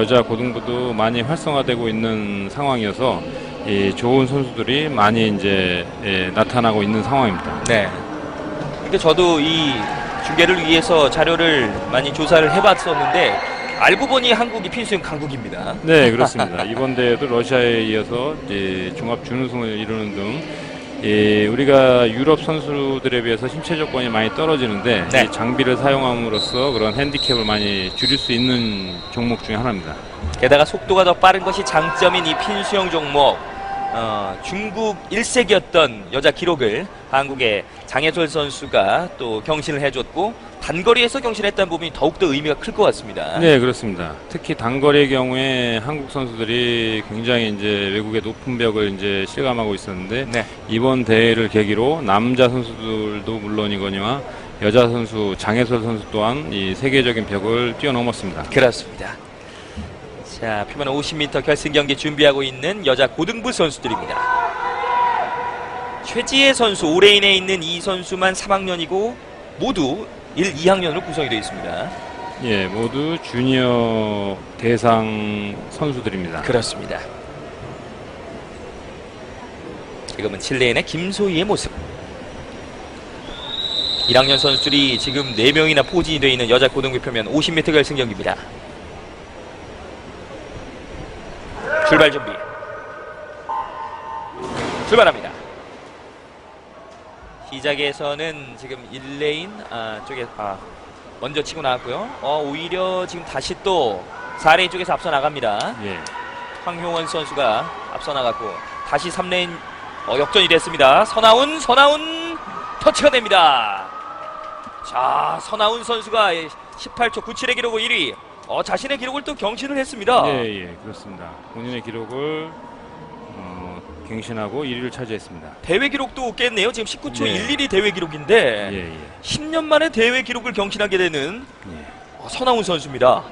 여자 고등부도 많이 활성화되고 있는 상황이어서 이 좋은 선수들이 많이 이제 예, 나타나고 있는 상황입니다. 네. 근데 저도 이 중계를 위해서 자료를 많이 조사를 해봤었는데 알고 보니 한국이 핀수영 강국입니다. 네, 그렇습니다. 이번 대회도 러시아에 이어서 이제 종합 준우승을 이루는 등 예, 우리가 유럽 선수들에 비해서 신체 조건이 많이 떨어지는데 네. 이 장비를 사용함으로써 그런 핸디캡을 많이 줄일 수 있는 종목 중에 하나입니다. 게다가 속도가 더 빠른 것이 장점인 이 핀 수영 종목. 어, 중국 1세기였던 여자 기록을 한국의 장혜솔 선수가 또 경신을 해줬고 단거리에서 경신했다는 부분이 더욱더 의미가 클 것 같습니다. 네, 그렇습니다. 특히 단거리의 경우에 한국 선수들이 굉장히 이제 외국의 높은 벽을 이제 실감하고 있었는데 네. 이번 대회를 계기로 남자 선수들도 물론이거니와 여자 선수 장혜솔 선수 또한 이 세계적인 벽을 뛰어넘었습니다. 그렇습니다. 자, 표면 50m 결승 경기 준비하고 있는 여자 고등부 선수들입니다. 최지혜 선수 올해인에 있는 이 선수만 3학년이고 모두 1, 2학년으로 구성이 되어 있습니다. 예, 모두 주니어 대상 선수들입니다. 그렇습니다. 지금은 칠레인의 김소희의 모습. 1학년 선수들이 지금 4명이나 포진이 되어 있는 여자 고등부 표면 50m 결승 경기입니다. 출발 준비. 출발합니다. 시작에서는 지금 1레인 아, 쪽에 아, 먼저 치고 나왔고요. 어, 오히려 지금 다시 또 4레인 쪽에서 앞서 나갑니다. 예. 황효원 선수가 앞서 나갔고 다시 3레인 어, 역전이 됐습니다. 서나운 서나운 터치가 됩니다. 자 서나운 선수가 18초 97의 기록을 1위. 어, 자신의 기록을 또 경신을 했습니다. 예, 예, 그렇습니다. 본인의 기록을 어, 갱신하고 1위를 차지했습니다. 대회 기록도 깼네요. 지금 19초 네. 11이 대회 기록인데 예, 예. 10년 만에 대회 기록을 경신하게 되는 예. 어, 서나운 선수입니다.